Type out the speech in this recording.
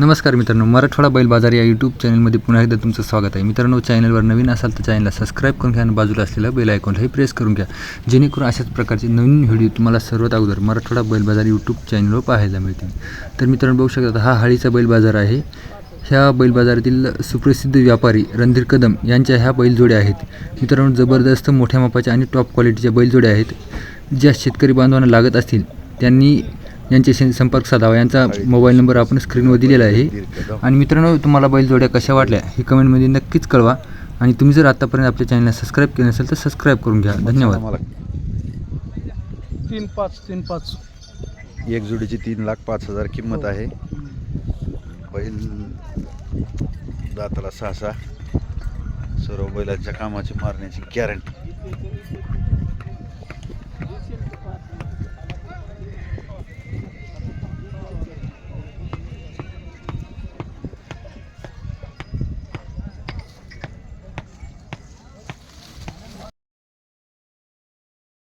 नमस्कार मित्रांनो मराठवाडा बैल बाजार या यूट्यूब चॅनलमध्ये पुन्हा एकदा तुमचं स्वागत आहे. मित्रांनो चॅनलवर नवीन असाल तर चॅनलला सबस्क्राईब करून घ्या आणि बाजूला असलेला बेल आयकॉनलाही प्रेस करून घ्या. जेणेकरून अशाच प्रकारचे नवीन व्हिडिओ तुम्हाला सर्वात अगोदर मराठवाडा बैल बाजार यूट्यूब चॅनलवर पाहायला मिळतील. तर मित्रांनो बघू शकता हा हाळीचा बैल बाजार आहे. ह्या बैल बाजारातील सुप्रसिद्ध व्यापारी रणधीर कदम यांच्या ह्या बैलजोड्या आहेत. मित्रांनो जबरदस्त मोठ्या मापाच्या आणि टॉप क्वालिटीच्या बैलजोड्या आहेत. ज्या शेतकरी बांधवांना लागत असतील त्यांनी यांच्याशी संपर्क साधावा. यांचा मोबाईल नंबर आपण स्क्रीनवर दिलेला आहे. आणि मित्रांनो तुम्हाला बैलजोड्या कशा वाटल्या हे कमेंटमध्ये नक्कीच कळवा. आणि तुम्ही जर आतापर्यंत आपल्या चॅनलला सबस्क्राईब केलं नसेल तर सबस्क्राईब करून घ्या. धन्यवाद. तीन पाच तीन पाच. एक जोडीची तीन लाख पाच हजार किंमत आहे. बैल दाताला सहा सहा. सर्व बैलांच्या कामाची मारण्याची गॅरंटी